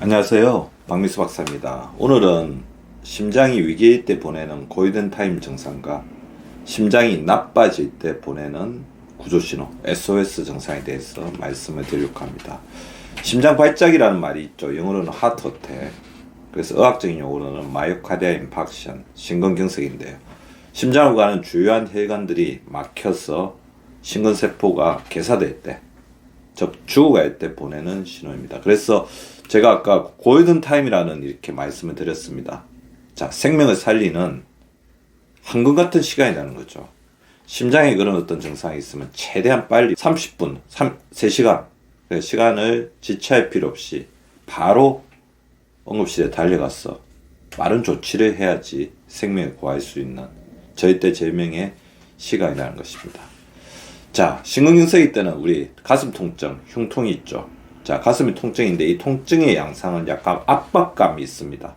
안녕하세요. 박미수 박사입니다. 오늘은 심장이 위기일 때 보내는 고이든 타임 증상과 심장이 나빠질 때 보내는 구조신호 SOS 증상에 대해서 말씀을 드리려고 합니다. 심장 발작이라는 말이 있죠. 영어로는 하트 어택. 그래서 의학적인 용어로는 마이오카디아 인팍션, 심근경색인데요. 심장으로 가는 주요한 혈관들이 막혀서 심근세포가 개사될 때, 즉 죽어갈 때 보내는 신호입니다. 그래서 제가 아까 골든 타임이라는 이렇게 말씀을 드렸습니다. 자, 생명을 살리는 황금 같은 시간이라는 거죠. 심장에 그런 어떤 증상이 있으면 최대한 빨리 30분, 3, 3시간 그 시간을 지체할 필요 없이 바로 응급실에 달려가서 빠른 조치를 해야지 생명을 구할 수 있는 절대 제명의 시간이라는 것입니다. 자, 심근경색일 때는 우리 가슴 통증, 흉통이 있죠. 자, 가슴이 통증인데 이 통증의 양상은 약간 압박감이 있습니다.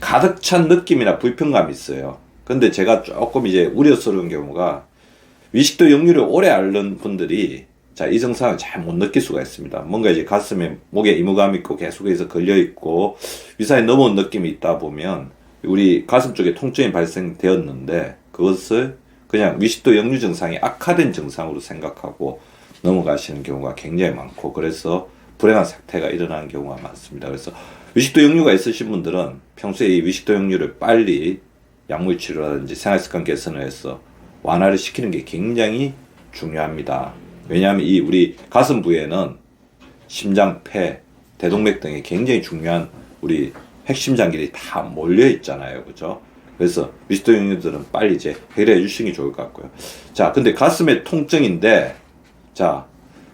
가득 찬 느낌이나 불편감이 있어요. 근데 제가 조금 이제 우려스러운 경우가 위식도 역류를 오래 앓는 분들이 자, 이 증상을 잘 못 느낄 수가 있습니다. 뭔가 이제 가슴에 목에 이무감 있고 계속해서 걸려 있고 위산이 넘어온 느낌이 있다 보면 우리 가슴 쪽에 통증이 발생되었는데 그것을 그냥 위식도 역류 증상이 악화된 증상으로 생각하고 넘어가시는 경우가 굉장히 많고 그래서 불행한 사태가 일어나는 경우가 많습니다. 그래서 위식도 역류가 있으신 분들은 평소에 이 위식도 역류를 빨리 약물 치료라든지 생활습관 개선을 해서 완화를 시키는 게 굉장히 중요합니다. 왜냐하면 이 우리 가슴 부에는 심장, 폐, 대동맥 등의 굉장히 중요한 우리 핵심 장기들이 다 몰려 있잖아요. 그죠? 그래서 위식도 역류들은 빨리 이제 해결해 주시는 게 좋을 것 같고요. 자, 근데 가슴의 통증인데 자,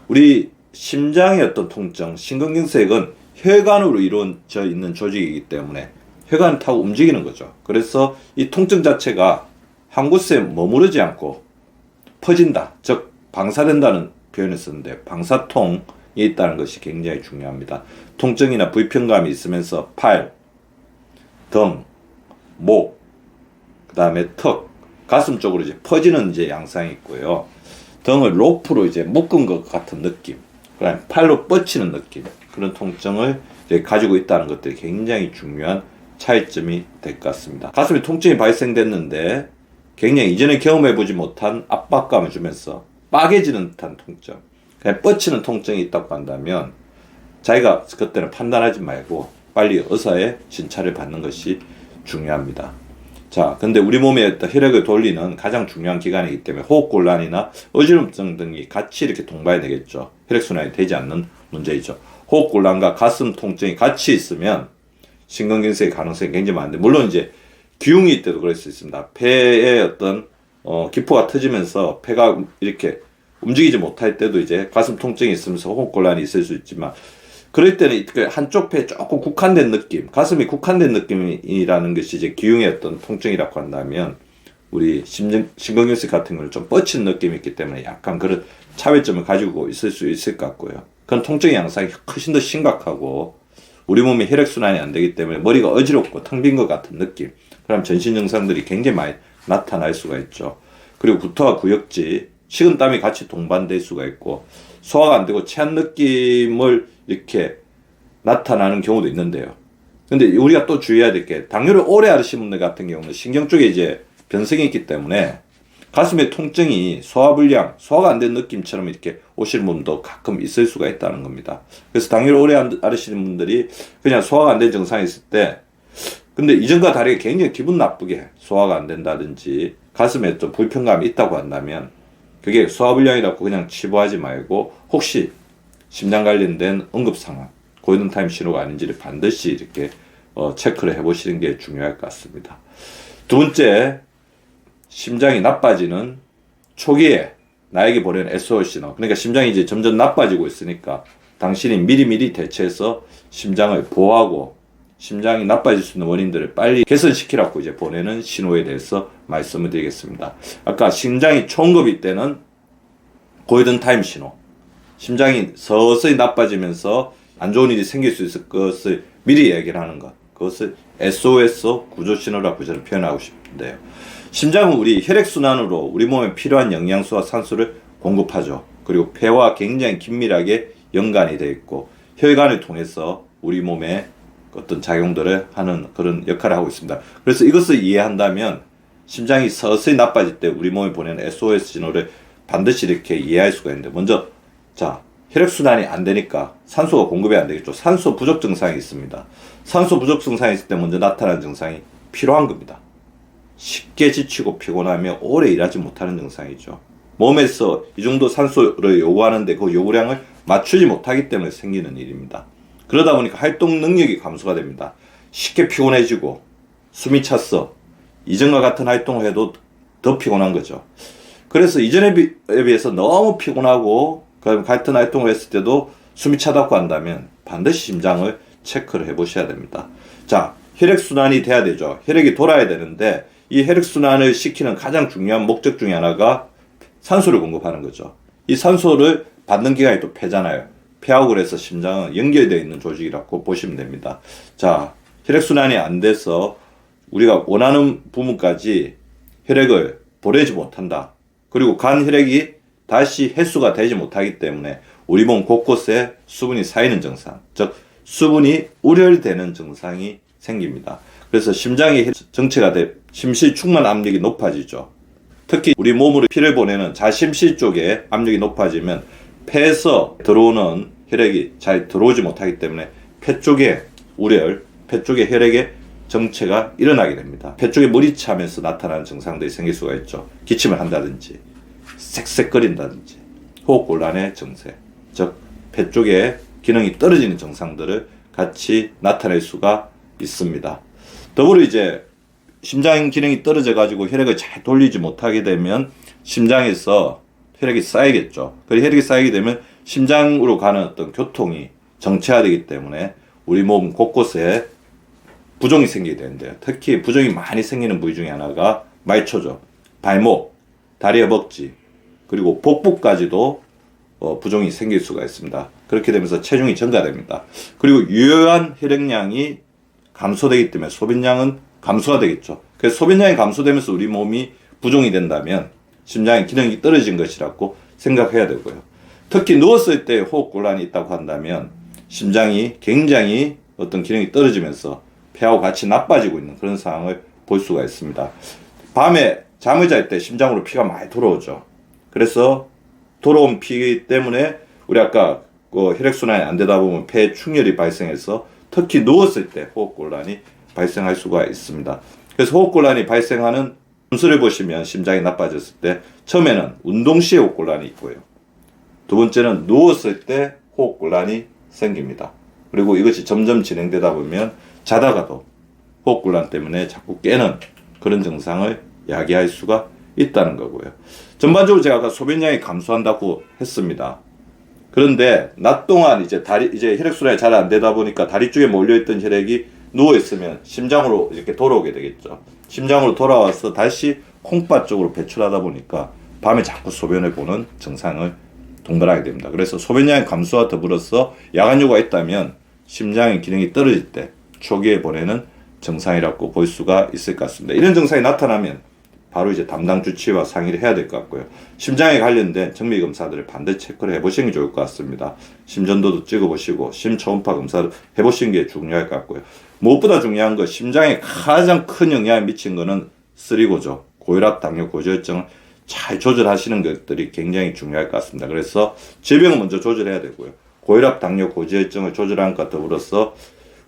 우리 심장의 어떤 통증, 심근경색은 혈관으로 이루어져 있는 조직이기 때문에 혈관을 타고 움직이는 거죠. 그래서 이 통증 자체가 한 곳에 머무르지 않고 퍼진다. 즉, 방사된다는 표현을 쓰는데 방사통이 있다는 것이 굉장히 중요합니다. 통증이나 불편감이 있으면서 팔, 등, 목, 그 다음에 턱, 가슴 쪽으로 이제 퍼지는 이제 양상이 있고요. 등을 로프로 이제 묶은 것 같은 느낌, 그다음 팔로 뻗치는 느낌 그런 통증을 가지고 있다는 것들이 굉장히 중요한 차이점이 될 것 같습니다. 가슴에 통증이 발생됐는데 굉장히 이전에 경험해보지 못한 압박감을 주면서 빠개지는 듯한 통증, 그냥 뻗치는 통증이 있다고 한다면 자기가 그때는 판단하지 말고 빨리 의사의 진찰을 받는 것이 중요합니다. 자, 근데 우리 몸에 혈액을 돌리는 가장 중요한 기관이기 때문에 호흡곤란이나 어지럼증 등이 같이 이렇게 동반이 되겠죠. 혈액순환이 되지 않는 문제이죠. 호흡곤란과 가슴 통증이 같이 있으면 심근경색의 가능성이 굉장히 많은데, 물론 이제 기흉이 있때도 그럴 수 있습니다. 폐에 어떤, 어, 기포가 터지면서 폐가 이렇게 움직이지 못할 때도 이제 가슴 통증이 있으면서 호흡곤란이 있을 수 있지만, 그럴 때는 그 한쪽 폐에 조금 국한된 느낌, 가슴이 국한된 느낌이라는 것이 이제 기흉의 어떤 통증이라고 한다면, 우리 심정, 심근경색 같은 경우는 좀 뻗친 느낌이 있기 때문에 약간 그런 차별점을 가지고 있을 수 있을 것 같고요. 그런 통증의 양상이 훨씬 더 심각하고, 우리 몸에 혈액순환이 안 되기 때문에 머리가 어지럽고 텅 빈 것 같은 느낌. 그럼 전신 증상들이 굉장히 많이 나타날 수가 있죠. 그리고 구토와 구역지, 식은땀이 같이 동반될 수가 있고, 소화가 안 되고 체한 느낌을 이렇게 나타나는 경우도 있는데요. 근데 우리가 또 주의해야 될 게, 당뇨를 오래 앓으신 분들 같은 경우는 신경 쪽에 이제 변성이 있기 때문에 가슴의 통증이 소화불량, 소화가 안 된 느낌처럼 이렇게 오시는 분도 가끔 있을 수가 있다는 겁니다. 그래서 당뇨를 오래 앓으시는 분들이 그냥 소화가 안 된 증상이 있을 때, 근데 이전과 다르게 굉장히 기분 나쁘게 소화가 안 된다든지 가슴에 좀 불편감이 있다고 한다면 그게 소화불량이라고 그냥 치부하지 말고 혹시 심장 관련된 응급 상황, 고이든타임 신호가 아닌지를 반드시 이렇게 어, 체크를 해보시는 게 중요할 것 같습니다. 두 번째, 심장이 나빠지는 초기에 나에게 보내는 SOS 신호. 그러니까 심장이 이제 점점 나빠지고 있으니까 당신이 미리미리 대처해서 심장을 보호하고 심장이 나빠질 수 있는 원인들을 빨리 개선시키라고 이제 보내는 신호에 대해서 말씀을 드리겠습니다. 아까 심장이 초응급일 때는 고이든 타임 신호. 심장이 서서히 나빠지면서 안 좋은 일이 생길 수 있을 것을 미리 얘기를 하는 것. 그것을 SOS 구조 신호라고 저는 표현하고 싶은데요. 심장은 우리 혈액순환으로 우리 몸에 필요한 영양소와 산소를 공급하죠. 그리고 폐와 굉장히 긴밀하게 연관이 되어 있고 혈관을 통해서 우리 몸에 어떤 작용들을 하는 그런 역할을 하고 있습니다. 그래서 이것을 이해한다면 심장이 서서히 나빠질 때 우리 몸에 보내는 SOS 신호를 반드시 이렇게 이해할 수가 있는데 먼저 자 혈액순환이 안 되니까 산소가 공급이 안 되겠죠. 산소 부족 증상이 있습니다. 산소 부족 증상이 있을 때 먼저 나타나는 증상이 피로한 겁니다. 쉽게 지치고 피곤하며 오래 일하지 못하는 증상이죠. 몸에서 이 정도 산소를 요구하는데 그 요구량을 맞추지 못하기 때문에 생기는 일입니다. 그러다 보니까 활동 능력이 감소가 됩니다. 쉽게 피곤해지고 숨이 찼어. 이전과 같은 활동을 해도 더 피곤한 거죠. 그래서 이전에 비해서 너무 피곤하고 그럼 같은 활동을 했을 때도 숨이 차다고 한다면 반드시 심장을 체크를 해 보셔야 됩니다. 자, 혈액순환이 돼야 되죠. 혈액이 돌아야 되는데 이 혈액순환을 시키는 가장 중요한 목적 중에 하나가 산소를 공급하는 거죠. 이 산소를 받는 기관이 또 폐잖아요. 폐하고 그래서 심장은 연결되어 있는 조직이라고 보시면 됩니다. 자, 혈액순환이 안 돼서 우리가 원하는 부분까지 혈액을 보내지 못한다. 그리고 간 혈액이 다시 횟수가 되지 못하기 때문에 우리 몸 곳곳에 수분이 쌓이는 증상, 즉 수분이 우려되는 증상이 생깁니다. 그래서 심장이 정체가 돼 심실축만 압력이 높아지죠. 특히 우리 몸으로 피를 보내는 자심실 쪽에 압력이 높아지면 폐에서 들어오는 혈액이 잘 들어오지 못하기 때문에 폐 쪽에 우려열, 폐 쪽에 혈액의 정체가 일어나게 됩니다. 폐 쪽에 물이 차면서 나타나는 증상들이 생길 수가 있죠. 기침을 한다든지, 쌕쌕거린다든지, 호흡곤란의 증세, 즉폐 쪽에 기능이 떨어지는 증상들을 같이 나타낼 수가 있습니다. 더불어 이제 심장 기능이 떨어져 가지고 혈액을 잘 돌리지 못하게 되면 심장에서 혈액이 쌓이겠죠. 그리고 혈액이 쌓이게 되면 심장으로 가는 어떤 교통이 정체화되기 때문에 우리 몸 곳곳에 부종이 생기게 되는데요. 특히 부종이 많이 생기는 부위 중에 하나가 말초죠. 발목, 다리 허벅지, 그리고 복부까지도 어, 부종이 생길 수가 있습니다. 그렇게 되면서 체중이 증가됩니다. 그리고 유효한 혈액량이 감소되기 때문에 소비량은 감소가 되겠죠. 그래서 소비량이 감소되면서 우리 몸이 부종이 된다면 심장의 기능이 떨어진 것이라고 생각해야 되고요. 특히 누웠을 때 호흡 곤란이 있다고 한다면 심장이 굉장히 어떤 기능이 떨어지면서 폐하고 같이 나빠지고 있는 그런 상황을 볼 수가 있습니다. 밤에 잠을 잘 때 심장으로 피가 많이 돌아오죠. 그래서 돌아온 피 때문에 우리 아까 그 혈액순환이 안 되다 보면 폐에 충혈이 발생해서 특히 누웠을 때 호흡곤란이 발생할 수가 있습니다. 그래서 호흡곤란이 발생하는 순서를 보시면 심장이 나빠졌을 때 처음에는 운동 시에 호흡곤란이 있고요. 두 번째는 누웠을 때 호흡곤란이 생깁니다. 그리고 이것이 점점 진행되다 보면 자다가도 호흡곤란 때문에 자꾸 깨는 그런 증상을 야기할 수가 있다는 거고요. 전반적으로 제가 아까 소변량이 감소한다고 했습니다. 그런데 낮 동안 이제 다리 이제 혈액 순환이 잘 안 되다 보니까 다리 쪽에 몰려 있던 혈액이 누워 있으면 심장으로 이렇게 돌아오게 되겠죠. 심장으로 돌아와서 다시 콩팥 쪽으로 배출하다 보니까 밤에 자꾸 소변을 보는 증상을 동반하게 됩니다. 그래서 소변량의 감소와 더불어서 야간 요가 있다면 심장의 기능이 떨어질 때 초기에 보내는 증상이라고 볼 수가 있을 것 같습니다. 이런 증상이 나타나면 바로 이제 담당 주치와 상의를 해야 될 것 같고요. 심장에 관련된 정밀 검사들을 반드시 체크를 해보시는 게 좋을 것 같습니다. 심전도도 찍어보시고 심초음파 검사를 해보시는 게 중요할 것 같고요. 무엇보다 중요한 거 심장에 가장 큰 영향을 미친 거는 쓰리고죠. 고혈압, 당뇨, 고지혈증을 잘 조절하시는 것들이 굉장히 중요할 것 같습니다. 그래서 질병을 먼저 조절해야 되고요. 고혈압, 당뇨, 고지혈증을 조절하는 것과 더불어서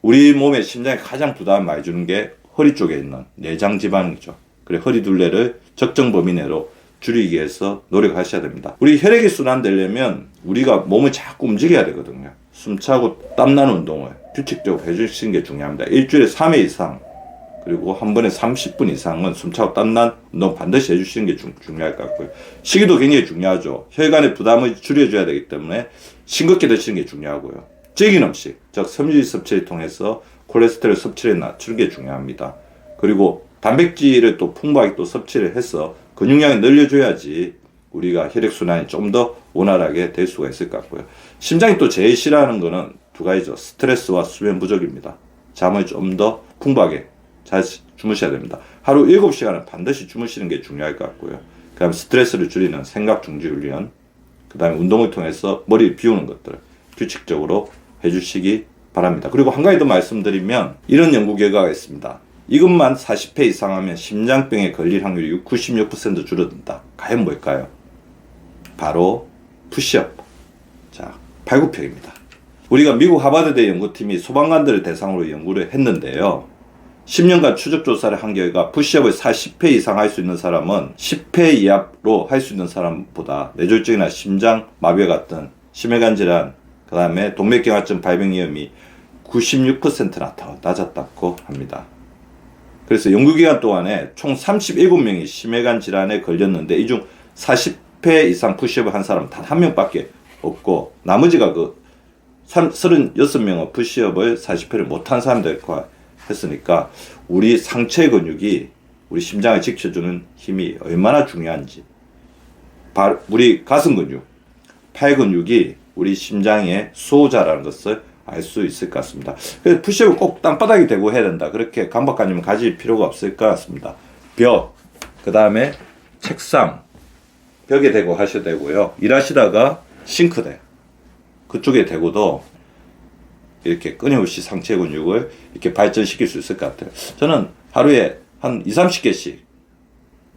우리 몸에 심장에 가장 부담을 많이 주는 게 허리 쪽에 있는 내장 지방이죠. 그래 허리 둘레를 적정 범위 내로 줄이기 위해서 노력하셔야 됩니다. 우리 혈액이 순환되려면 우리가 몸을 자꾸 움직여야 되거든요. 숨차고 땀나는 운동을 규칙적으로 해주시는 게 중요합니다. 일주일에 3회 이상 그리고 한 번에 30분 이상은 숨차고 땀난 운동 반드시 해주시는 게 중, 중요할 것 같고요. 식이도 굉장히 중요하죠. 혈관의 부담을 줄여줘야 되기 때문에 싱겁게 드시는 게 중요하고요. 찌긴 음식, 즉 섬유질 섭취를 통해서 콜레스테롤 섭취를 낮추는 게 중요합니다. 그리고 단백질을 또 풍부하게 또 섭취를 해서 근육량을 늘려줘야지 우리가 혈액순환이 좀 더 원활하게 될 수가 있을 것 같고요. 심장이 또 제일 싫어하는 거는 두 가지죠. 스트레스와 수면 부족입니다. 잠을 좀 더 풍부하게 잘 주무셔야 됩니다. 하루 7시간은 반드시 주무시는 게 중요할 것 같고요. 그 다음 스트레스를 줄이는 생각 중지 훈련, 그 다음에 운동을 통해서 머리를 비우는 것들 규칙적으로 해주시기 바랍니다. 그리고 한 가지 더 말씀드리면 이런 연구 결과가 있습니다. 이것만 40회 이상 하면 심장병에 걸릴 확률이 96% 줄어든다. 과연 뭘까요? 바로 푸시업. 자, 발굽혀입니다. 우리가 미국 하버드대 연구팀이 소방관들을 대상으로 연구를 했는데요. 10년간 추적 조사를 한 결과 푸시업을 40회 이상 할 수 있는 사람은 10회 이하로 할 수 있는 사람보다 뇌졸중이나 심장 마비 같은 심혈관 질환, 그 다음에 동맥경화증 발병 위험이 96%나 더 낮았다고 합니다. 그래서 연구기간 동안에 총 37명이 심혈관 질환에 걸렸는데 이 중 40회 이상 푸시업을 한 사람 단 한 명밖에 없고 나머지가 그 36명은 푸시업을 40회를 못한 사람들과 했으니까 우리 상체 근육이 우리 심장을 지켜주는 힘이 얼마나 중요한지. 발- 우리 가슴 근육, 팔 근육이 우리 심장의 수호자라는 것을 알 수 있을 것 같습니다. 그래서 푸시업을 꼭 땅바닥에 대고 해야 된다. 그렇게 강박관념을 가질 필요가 없을 것 같습니다. 벽, 그 다음에 책상, 벽에 대고 하셔야 되고요. 일하시다가 싱크대, 그쪽에 대고도 이렇게 끊임없이 상체 근육을 이렇게 발전시킬 수 있을 것 같아요. 저는 하루에 한 2, 30개씩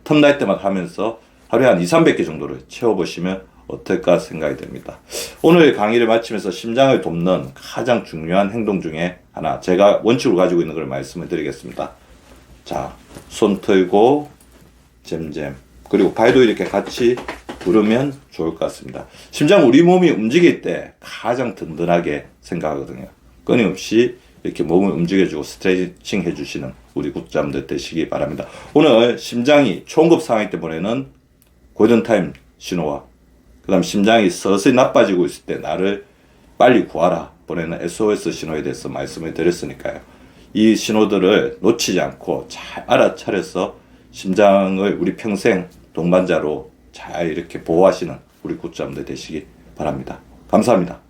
틈날 때마다 하면서 하루에 한 2, 300개 정도를 채워보시면 어떨까 생각이 됩니다. 오늘 강의를 마치면서 심장을 돕는 가장 중요한 행동 중에 하나, 제가 원칙으로 가지고 있는 걸 말씀을 드리겠습니다. 자, 손 틀고, 잼잼. 그리고 발도 이렇게 같이 부르면 좋을 것 같습니다. 심장 우리 몸이 움직일 때 가장 든든하게 생각하거든요. 끊임없이 이렇게 몸을 움직여주고 스트레칭 해주시는 우리 국자분들 되시기 바랍니다. 오늘 심장이 초응급 상황 때문에는 골든타임 신호와 그 다음 심장이 서서히 나빠지고 있을 때 나를 빨리 구하라 보내는 SOS 신호에 대해서 말씀을 드렸으니까요. 이 신호들을 놓치지 않고 잘 알아차려서 심장을 우리 평생 동반자로 잘 이렇게 보호하시는 우리 국자분들 되시기 바랍니다. 감사합니다.